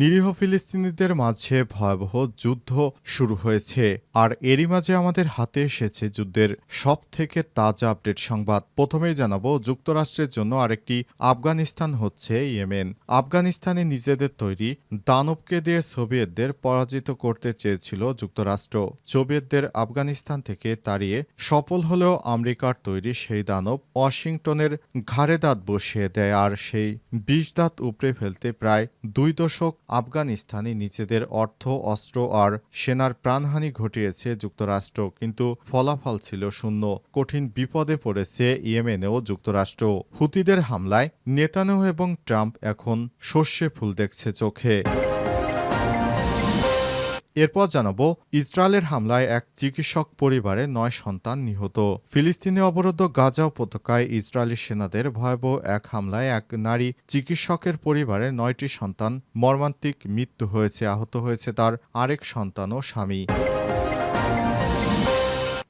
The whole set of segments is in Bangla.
নিরীহ ফিলিস্তিনিদের মাঝে ভয়াবহ যুদ্ধ শুরু হয়েছে, আর এরই মাঝে আমাদের হাতে এসেছে যুদ্ধের সব থেকে তাজা আপডেট সংবাদ। প্রথমেই জানাব, যুক্তরাষ্ট্রের জন্য আরেকটি আফগানিস্তান হচ্ছে ইয়েমেন। আফগানিস্তানে নিজেদের তৈরি দানবকে দিয়ে সোভিয়েতদের পরাজিত করতে চেয়েছিল যুক্তরাষ্ট্র। সোভিয়েতদের আফগানিস্তান থেকে তাড়িয়ে সফল হলেও আমেরিকার তৈরি সেই দানব ওয়াশিংটনের ঘাড়ে দাঁত বসিয়ে দেয়, আর সেই বিষ দাঁত উপড়ে ফেলতে প্রায় দুই দশক আফগানিস্তানে নিজেদের অর্থ, অস্ত্র আর সেনার প্রাণহানি ঘটিয়েছে যুক্তরাষ্ট্র, কিন্তু ফলাফল ছিল শূন্য। কঠিন বিপদে পড়েছে ইয়েমেনেও যুক্তরাষ্ট্র। হুতিদের হামলায় নেতানো এবং ট্রাম্প এখন সর্ষে ফুল দেখছে চোখে। এরপর জানাব, ইসরায়েলের হামলায় এক চিকিৎসক পরিবারে নয় সন্তান নিহত। ফিলিস্তিনে অবরুদ্ধ গাজা উপত্যকায় ইসরায়েলি সেনাদের ভয়াবহ এক হামলায় এক নারী চিকিৎসকের পরিবারে নয়টি সন্তান, মর্মান্তিক মৃত্যু হয়েছে, আহত হয়েছে তার আরেক সন্তান ও স্বামী।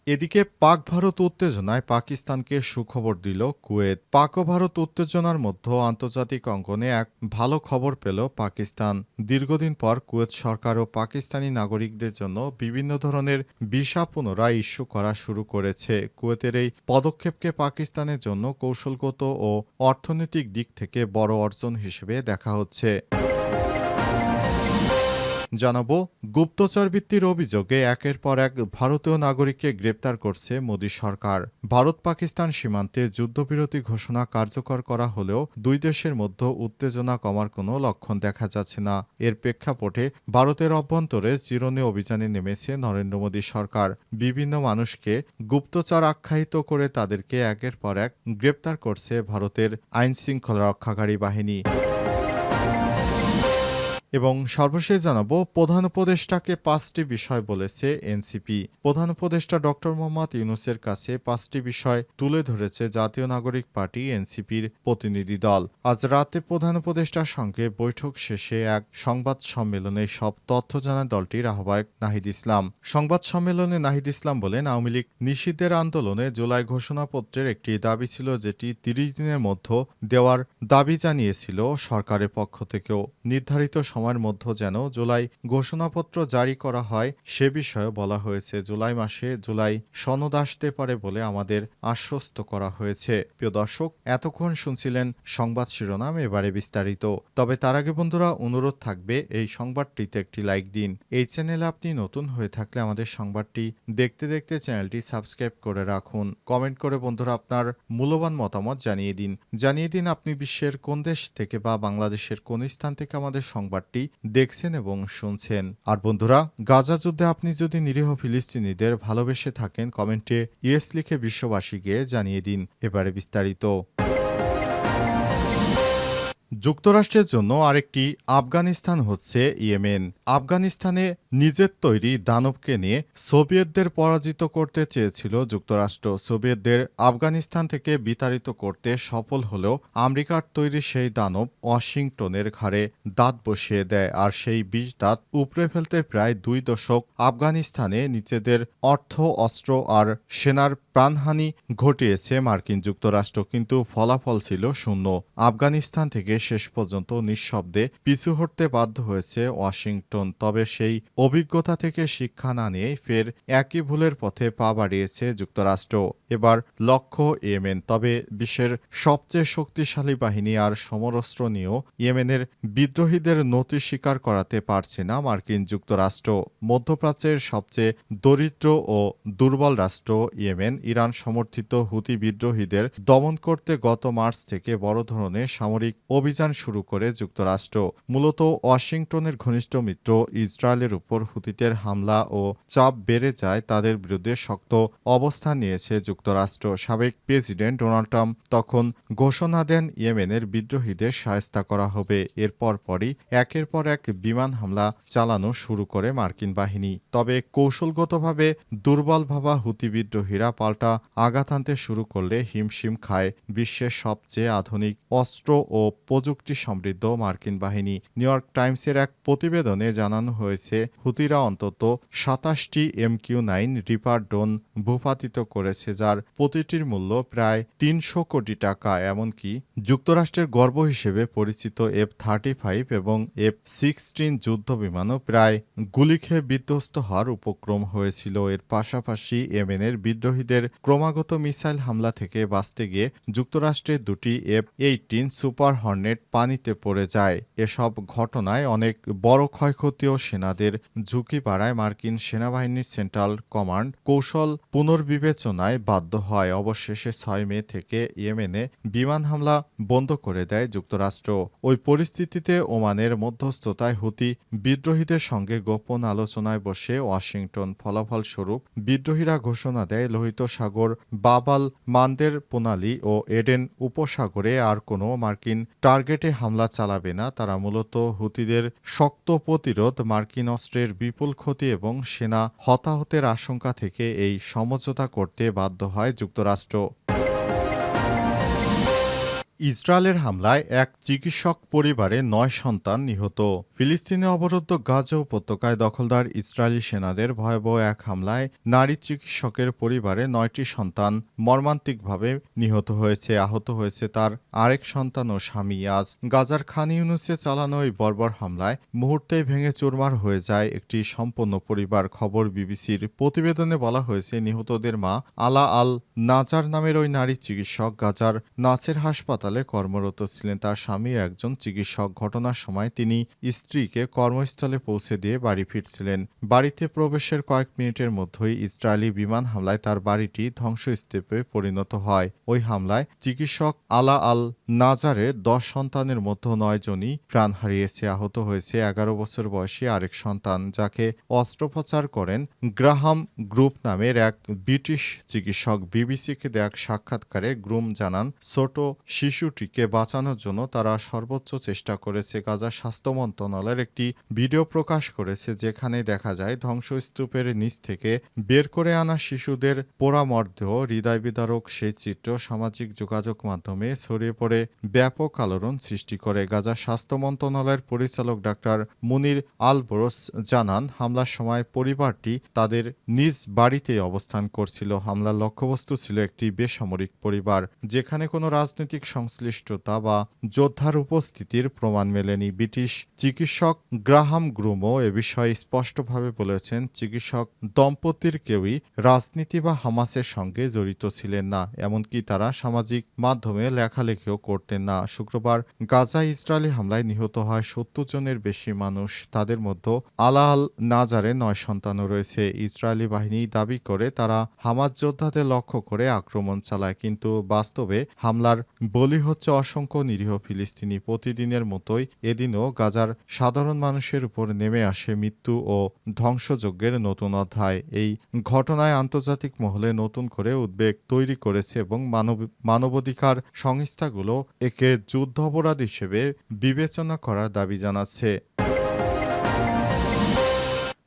এদিকে পাক ভারত উত্তেজনায় পাকিস্তানকে সুখবর দিল কুয়েত। পাক ভারত উত্তেজনার মধ্যে আন্তর্জাতিক অঙ্গনে এক ভালো খবর পেল পাকিস্তান। দীর্ঘদিন পর কুয়েত সরকার ও পাকিস্তানি নাগরিকদের জন্য বিভিন্ন ধরনের ভিসা পুনরায় ইস্যু করা শুরু করেছে। কুয়েতের এই পদক্ষেপকে পাকিস্তানের জন্য কৌশলগত ও অর্থনৈতিক দিক থেকে বড় অর্জন হিসেবে দেখা হচ্ছে। জানাব, গুপ্তচর বৃত্তির অভিযোগে একের পর এক ভারতীয় নাগরিককে গ্রেপ্তার করছে মোদী সরকার। ভারত পাকিস্তান সীমান্তে যুদ্ধবিরতি ঘোষণা কার্যকর করা হলেও দুই দেশের মধ্যে উত্তেজনা কমার কোনো লক্ষণ দেখা যাচ্ছে না। এর প্রেক্ষাপটে ভারতের অভ্যন্তরে চিরনি অভিযানে নেমেছে নরেন্দ্র মোদী সরকার। বিভিন্ন মানুষকে গুপ্তচর আখ্যায়িত করে তাদেরকে একের পর এক গ্রেপ্তার করছে ভারতের আইনশৃঙ্খলা রক্ষাকারী বাহিনী। এবং সর্বশেষ জানাব, প্রধান উপদেষ্টাকে পাঁচটি বিষয় বলেছে এনসিপি। প্রধান উপদেষ্টা ডক্টর মোহাম্মদ ইউনুসের কাছে পাঁচটি বিষয় তুলে ধরেছে জাতীয় নাগরিক পার্টি এনসিপির প্রতিনিধি দল। আজ রাতে প্রধান উপদেষ্টার সঙ্গে বৈঠক শেষে এক সংবাদ সম্মেলনে সব তথ্য জানায় দলটির আহ্বায়ক নাহিদ ইসলাম। সংবাদ সম্মেলনে নাহিদ ইসলাম বলেন, আওয়ামী লীগ নিষিদ্ধের আন্দোলনে জুলাই ঘোষণাপত্রের একটি দাবি ছিল যেটি তিরিশ দিনের মধ্যে দেওয়ার দাবি জানিয়েছিল সরকারের পক্ষ থেকেও। নির্ধারিত সময়ের মধ্যে যেন জুলাই ঘোষণাপত্র জারি করা হয়, সে বিষয়ে বলা হয়েছে জুলাই মাসে জুলাই সনদ আসতে পারে বলে আমাদের আশ্বস্ত করা হয়েছে। প্রিয় দর্শক, এতক্ষণ শুনছিলেন সংবাদ শিরোনাম, এবারে বিস্তারিত। তবে তার আগে বন্ধুরা, অনুরোধ থাকবে এই সংবাদটিতে একটি লাইক দিন। এই চ্যানেলে আপনি নতুন হয়ে থাকলে আমাদের সংবাদটি দেখতে দেখতে চ্যানেলটি সাবস্ক্রাইব করে রাখুন। কমেন্ট করে বন্ধুরা আপনার মূল্যবান মতামত জানিয়ে দিন। জানিয়ে দিন আপনি বিশ্বের কোন দেশ থেকে বা বাংলাদেশের কোন স্থান থেকে আমাদের সংবাদটি দেখছেন এবং শুনছেন। আর বন্ধুরা, গাজা যুদ্ধে আপনি যদি নিরীহ ফিলিস্তিনিদের ভালোবেসে থাকেন, কমেন্টে ইয়েস লিখে বিশ্ববাসীকে জানিয়ে দিন। এবারে বিস্তারিত। যুক্তরাষ্ট্রের জন্য আরেকটি আফগানিস্তান হচ্ছে ইয়েমেন। আফগানিস্তানে নিজের তৈরি দানবকে নিয়ে সোভিয়েতদের পরাজিত করতে চেয়েছিল যুক্তরাষ্ট্র। সোভিয়েতদের আফগানিস্তান থেকে বিতাড়িত করতে সফল হলেও আমেরিকার তৈরি সেই দানব ওয়াশিংটনের ঘাড়ে দাঁত বসিয়ে দেয় আর সেই বিষ দাঁত উপড়ে ফেলতে প্রায় দুই দশক আফগানিস্তানে নিজেদের অর্থ, অস্ত্র আর সেনার প্রাণহানি ঘটিয়েছে মার্কিন যুক্তরাষ্ট্র, কিন্তু ফলাফল ছিল শূন্য। আফগানিস্তান থেকে শেষ পর্যন্ত নিঃশব্দে পিছু হটতে বাধ্য হয়েছে ওয়াশিংটন, তবে সেই অভিজ্ঞতা থেকে শিক্ষা না নিয়ে ফের একই ভুলের পথে পা বাড়িয়েছে যুক্তরাষ্ট্র। এবার লক্ষ্য ইয়েমেন, তবে বিশ্বের সবচেয়ে শক্তিশালী বাহিনী আর সমরস্ত্র নিয়েও ইয়েমেনের বিদ্রোহীদের নতি স্বীকার করাতে পারছে না মার্কিন যুক্তরাষ্ট্র। মধ্যপ্রাচ্যের সবচেয়ে দরিদ্র ও দুর্বল রাষ্ট্র ইয়েমেন ইরান সমর্থিত হুতি বিদ্রোহীদের দমন করতে গত মার্চ থেকে বড় ধরনের সামরিক অভিযান শুরু করে যুক্তরাষ্ট্র। মূলত ওয়াশিংটনের ঘনিষ্ঠ মিত্র ইসরায়েলের উপর হুতিদের হামলা ও চাপ বেড়ে যায় তাদের বিরুদ্ধে শক্ত অবস্থান নিয়েছে যুক্তরাষ্ট্র। সাবেক প্রেসিডেন্ট ডোনাল্ড ট্রাম্প তখন ঘোষণা দেন, ইয়েমেনের বিদ্রোহীদের সায়স্তা করা হবে। এরপর পরই একের পর এক বিমান হামলা চালানো শুরু করে মার্কিন বাহিনী। তবে কৌশলগতভাবে দুর্বল ভাবা হুতি বিদ্রোহীরা পাল্টা আঘাত আনতে শুরু করলে হিমশিম খায় বিশ্বের সবচেয়ে আধুনিক অস্ত্র ও প্রযুক্তি সমৃদ্ধ মার্কিন বাহিনী। নিউ ইয়র্ক টাইমসের এক প্রতিবেদনে জানানো হয়েছে, হুতিরা অন্তত সাতাশটি এমকিউ নাইন রিপার ড্রোন ভূপাতিত করেছে, যার প্রতিটির মূল্য প্রায় তিনশো কোটি টাকা, এমনকি যুক্তরাষ্ট্রের গর্ব হিসেবে পরিচিত এফ থার্টি ফাইভ এবং এফ সিক্সটিন যুদ্ধ বিমানও প্রায় গুলি খেয়ে বিধ্বস্ত হওয়ার উপক্রম হয়েছিল। এর পাশাপাশি ইয়েমেনের বিদ্রোহীদের ক্রমাগত মিসাইল হামলা থেকে বাঁচতে গিয়ে যুক্তরাষ্ট্রের দুটি এফ এইটিন সুপার হর্নেট পানিতে পড়ে যায়। এসব ঘটনায় অনেক বড় ক্ষয়ক্ষতি ও সেনাদের ঝুঁকি বাড়ায় মার্কিন সেনাবাহিনীর সেন্ট্রাল কমান্ড। কৌশল পুনর্বিবেচনায় বাধ্য হয়। অবশেষে ছয় মে থেকে ইয়েমেনে বিমান হামলা বন্ধ করে দেয় যুক্তরাষ্ট্র। ওই পরিস্থিতিতে ওমানের মধ্যস্থতায় হুতি বিদ্রোহীদের সঙ্গে গোপন আলোচনায় বসে ওয়াশিংটন ফলাফল স্বরূপ বিদ্রোহীরা ঘোষণা দেয়, লোহিত সাগর বাবাল মান্দের প্রণালী ও এডেন উপসাগরে আর কোনো মার্কিন টার্গেটে হামলা চালাবে না। তারা মূলত হুতিদের শক্ত প্রতিরোধ, মার্কিন অস্ত্রের বিপুল ক্ষতি এবং সেনা হতাহতের আশঙ্কা থেকে এই সমঝোতা করতে বাধ্য হয় যুক্তরাষ্ট্র। ইসরায়েলের হামলায় এক চিকিৎসক পরিবারে নয় সন্তান নিহত। ফিলিস্তিনে অবরুদ্ধ গাজা উপত্যকায় দখলদার ইসরায়েলি সেনাদের ভয়াবহ এক হামলায় নারী চিকিৎসকের পরিবারে নয়টি সন্তান মর্মান্তিকভাবে নিহত হয়েছে, আহত হয়েছে তার আরেক সন্তান ও স্বামী। আজ গাজার খান ইউনুসে চালানো এই বর্বর হামলায় মুহূর্তেই ভেঙে চুরমার হয়ে যায় একটি সম্পন্ন পরিবার। খবর বিবিসির প্রতিবেদনে বলা হয়েছে, নিহতদের মা আলা আল নাজার নামের ওই নারী চিকিৎসক গাজার নাসের হাসপাতালে কর্মরত ছিলেন তার স্বামী একজন চিকিৎসক। ঘটনার সময় তিনি স্ত্রীকে কর্মস্থলে পৌঁছে দিয়ে বাড়ি ফিরছিলেন। বাড়িতে প্রবেশের কয়েক মিনিটের মধ্যেই ইসরায়েলি বিমান হামলায় তার বাড়িটি ধ্বংসস্তূপে পরিণত হয়। ওই হামলায় চিকিৎসক আলা আল নাজারের দশ সন্তানের মধ্যে নয় জনই প্রাণ হারিয়েছে। আহত হয়েছে এগারো বছর বয়সী আরেক সন্তান, যাকে অস্ত্রোপচার করেন গ্রাহাম গ্রুপ নামের এক ব্রিটিশ চিকিৎসক। বিবিসিকে দেয়া এক সাক্ষাৎকারে গ্রুম জানান, ছোট শিশুটিকে বাঁচানোর জন্য তারা সর্বোচ্চ চেষ্টা করেছে গাজা স্বাস্থ্য মন্ত্রণালয়ের একটি ভিডিও প্রকাশ করেছে যেখানে দেখা যায় ধ্বংসস্তূপের নিচ থেকে বের করে আনা শিশুদের পোড়ামর্দেহ হৃদয় বিদারক সেই চিত্র সামাজিক যোগাযোগ মাধ্যমে ছড়িয়ে পড়ে ব্যাপক আলোড়ন সৃষ্টি করে। গাজা স্বাস্থ্য মন্ত্রণালয়ের পরিচালক ডাক্তার মুনির আলবোরস জানান, হামলার সময় পরিবারটি তাদের নিজ বাড়িতেই অবস্থান করছিল। হামলার লক্ষ্যবস্তু ছিল একটি বেসামরিক পরিবার, যেখানে কোনো রাজনৈতিক সংশ্লিষ্টতা বা যোদ্ধার উপস্থিতির প্রমাণ মেলেনি। ব্রিটিশ চিকিৎসক গ্রাহাম গ্রুমও এ বিষয়ে স্পষ্টভাবে বলেছেন, চিকিৎসক দম্পতির কেউই রাজনীতি বা হামাসের সঙ্গে জড়িত ছিলেন না, এমনকি তারা সামাজিক মাধ্যমে লেখালেখিও করতেন না। শুক্রবার গাজায় ইসরায়েলি হামলায় নিহত হয় সত্তর জনের বেশি মানুষ। তাদের মধ্যে আলা আল নাজারে নয় সন্তানও রয়েছে। ইসরায়েলি বাহিনী দাবি করে তারা হামাজ যোদ্ধাদের লক্ষ্য করে আক্রমণ চালায়, কিন্তু বাস্তবে হামলার বলি হচ্ছে অসংখ্য নিরীহ ফিলিস্তিনি। প্রতিদিনের মতোই এদিনও গাজার সাধারণ মানুষের উপর নেমে আসে মৃত্যু ও ধ্বংসযজ্ঞের নতুন অধ্যায়। এই ঘটনায় আন্তর্জাতিক মহলে নতুন করে উদ্বেগ তৈরি করেছে এবং মানব, মানবাধিকার সংস্থাগুলো একে যুদ্ধ অপরাধ হিসেবে বিবেচনা করার দাবি জানাচ্ছে।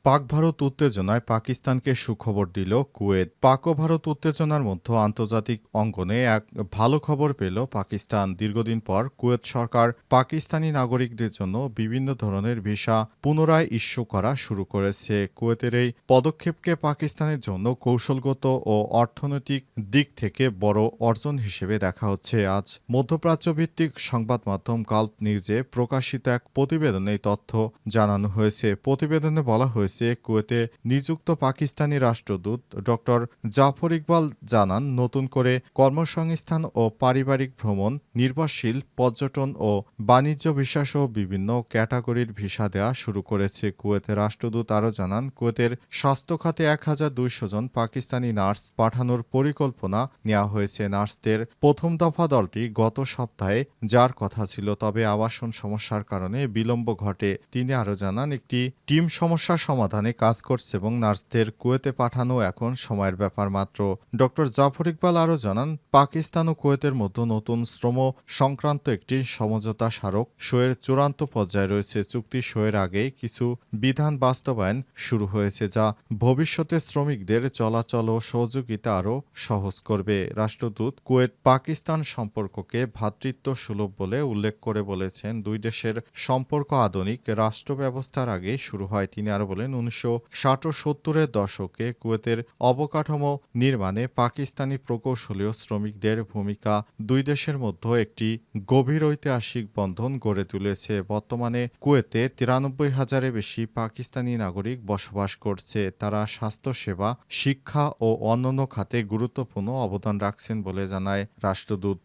পাক ভারত উত্তেজনায় পাকিস্তানকে সুখবর দিল কুয়েত। পাক ও ভারত উত্তেজনার মধ্যে আন্তর্জাতিক অঙ্গনে এক ভালো খবর পেল পাকিস্তান। দীর্ঘদিন পর কুয়েত সরকার পাকিস্তানি নাগরিকদের জন্য বিভিন্ন ধরনের ভিসা পুনরায় ইস্যু করা শুরু করেছে। কুয়েতের এই পদক্ষেপকে পাকিস্তানের জন্য কৌশলগত ও অর্থনৈতিক দিক থেকে বড় অর্জন হিসেবে দেখা হচ্ছে। আজ মধ্যপ্রাচ্যভিত্তিক সংবাদ মাধ্যম গাল্প নিউজে প্রকাশিত এক প্রতিবেদনে তথ্য জানানো হয়েছে। প্রতিবেদনে বলা হয়েছে কুয়েতে নিযুক্ত পাকিস্তানি রাষ্ট্রদূত ডক্টর জাফর ইকবাল জানান, নতুন করে কর্মসংস্থান ও পারিবারিক ভ্রমণ, নির্ভরশীল, পর্যটন ও বাণিজ্য ভিসা সহ বিভিন্ন ক্যাটাগরির ভিসা দেওয়া শুরু করেছে। কুয়েতের রাষ্ট্রদূত আরও জানান, কুয়েতের স্বাস্থ্য খাতে এক হাজার দুইশো জন পাকিস্তানি নার্স পাঠানোর পরিকল্পনা নেওয়া হয়েছে। নার্সদের প্রথম দফা দলটি গত সপ্তাহে যার কথা ছিল, তবে আবাসন সমস্যার কারণে বিলম্ব ঘটে। তিনি আরও জানান, একটি টিম সমস্যা সমাধান সমাধানে কাজ করছে এবং নার্সদের কুয়েতে পাঠানো এখন সময়ের ব্যাপার মাত্র। ডক্টর জাফর ইকবাল আরও জানান, পাকিস্তান ও কুয়েতের মধ্যে নতুন শ্রম সংক্রান্ত একটি সমঝোতা স্মারক সইয়ের চূড়ান্ত পর্যায়ে রয়েছে। চুক্তি সইয়ের আগে কিছু বিধান বাস্তবায়ন শুরু হয়েছে যা ভবিষ্যতে শ্রমিকদের চলাচল ও সহযোগিতা আরও সহজ করবে। রাষ্ট্রদূত কুয়েত পাকিস্তান সম্পর্ককে ভ্রাতৃত্ব সুলভ বলে উল্লেখ করে বলেছেন, দুই দেশের সম্পর্ক আধুনিক রাষ্ট্র ব্যবস্থার আগে শুরু হয়। তিনি আরও বলেন উনিশশো ষাট সত্তরের দশকে কুয়েতের অবকাঠামো নির্মাণে পাকিস্তানি প্রকৌশলী ও শ্রমিকদের ভূমিকা দুই দেশের মধ্যে একটি গভীর ঐতিহাসিক বন্ধন গড়ে তুলেছে। বর্তমানে কুয়েতে তিরানব্বই হাজারের বেশি পাকিস্তানি নাগরিক বসবাস করছে। তারা স্বাস্থ্যসেবা, শিক্ষা ও অন্যান্য খাতে গুরুত্বপূর্ণ অবদান রাখছেন বলে জানায় রাষ্ট্রদূত।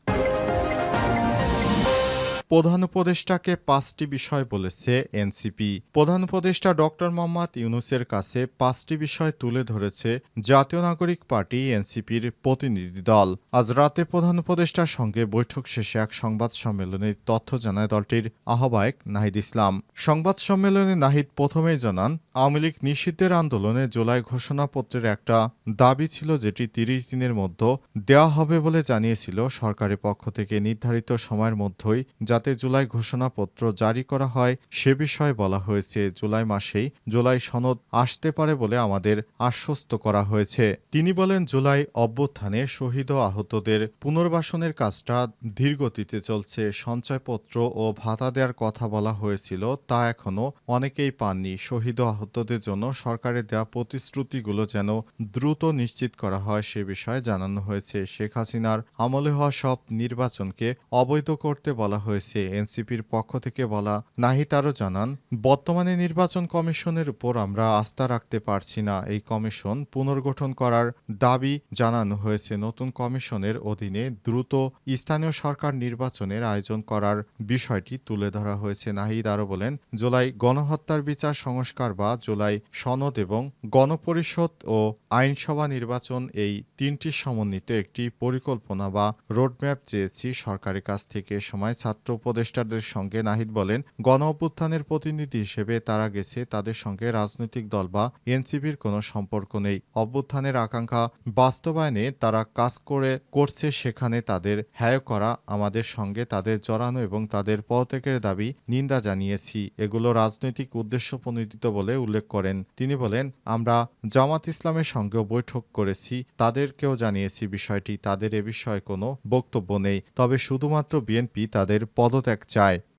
প্রধান উপদেষ্টাকে পাঁচটি বিষয় বলেছে এনসিপি। প্রধান উপদেষ্টা ডক্টর মোহাম্মদ ইউনুসের কাছে পাঁচটি বিষয় তুলে ধরেছে জাতীয় নাগরিক পার্টি এনসিপির প্রতিনিধি দল। আজ রাতে প্রধান উপদেষ্টার সঙ্গে বৈঠক শেষে এক সংবাদ সম্মেলনে তথ্য জানায় দলটির আহ্বায়ক নাহিদ ইসলাম। সংবাদ সম্মেলনে নাহিদ প্রথমেই জানান, আওয়ামী লীগ নিষিদ্ধের আন্দোলনে জুলাই ঘোষণাপত্রের একটা দাবি ছিল যেটি তিরিশ দিনের মধ্যে দেওয়া হবে বলে জানিয়েছিল সরকারের পক্ষ থেকে নির্ধারিত সময়ের মধ্যেই। যাতে জুলাই ঘোষণাপত্র জারি করা হয়, সে বিষয়ে বলা হয়েছে জুলাই মাসেই জুলাই সনদ আসতে পারে বলে আমাদের আশ্বস্ত করা হয়েছে। তিনি বলেন, জুলাই অভ্যুত্থানে শহীদ ও আহতদের পুনর্বাসনের কাজটা ধীরগতিতে চলছে। সঞ্চয়পত্র ও ভাতা দেওয়ার কথা বলা হয়েছিল, তা এখনও অনেকেই পাননি। শহীদ ও আহতদের জন্য সরকারের দেওয়া প্রতিশ্রুতিগুলো যেন দ্রুত নিশ্চিত করা হয়, সে বিষয়ে জানানো হয়েছে। শেখ হাসিনার আমলে হওয়া সব নির্বাচনকে অবৈধ করতে বলা হয়েছে। এনসিপির পক্ষ থেকে বলা, নাহিদ আরও জানান, বর্তমানে নির্বাচন কমিশনের উপর আমরা আস্থা রাখতে পারছি না। এই কমিশন পুনর্গঠন করার দাবি জানানো হয়েছে। নতুন কমিশনের অধীনে দ্রুত স্থানীয় সরকার নির্বাচনের আয়োজন করার বিষয়টি তুলে ধরা হয়েছে। নাহিদ আরও বলেন, জুলাই গণহত্যার বিচার সংস্কার বা জুলাই সনদ এবং গণপরিষদ ও আইনসভা নির্বাচন এই তিনটি সমন্বিত একটি পরিকল্পনা বা রোডম্যাপ চেয়েছি সরকারের কাছ থেকে। সময় ছাত্র উপদেষ্টাদের সঙ্গে নাহিদ বলেন গণ অভ্যুত্থানের প্রতিনিধি হিসেবে তারা গেছে, তাদের সঙ্গে রাজনৈতিক দল বা এনসিপির কোনো সম্পর্ক নেই। অভ্যুত্থানের আকাঙ্ক্ষা বাস্তবায়নে তারা কাজ করে করছে, সেখানে তাদের হ্যায় করা, আমাদের সঙ্গে তাদের জড়ানো এবং তাদের পদত্যাগের দাবি নিন্দা জানিয়েছি। এগুলো রাজনৈতিক উদ্দেশ্য প্রণোদিত বলে উল্লেখ করেন। তিনি বলেন, আমরা জামাত ইসলামের সঙ্গেও বৈঠক করেছি, তাদেরকেও জানিয়েছি বিষয়টি, তাদের এ বিষয়ে কোনো বক্তব্য নেই। তবে শুধুমাত্র বিএনপি তাদের পদত্যাগ চায়।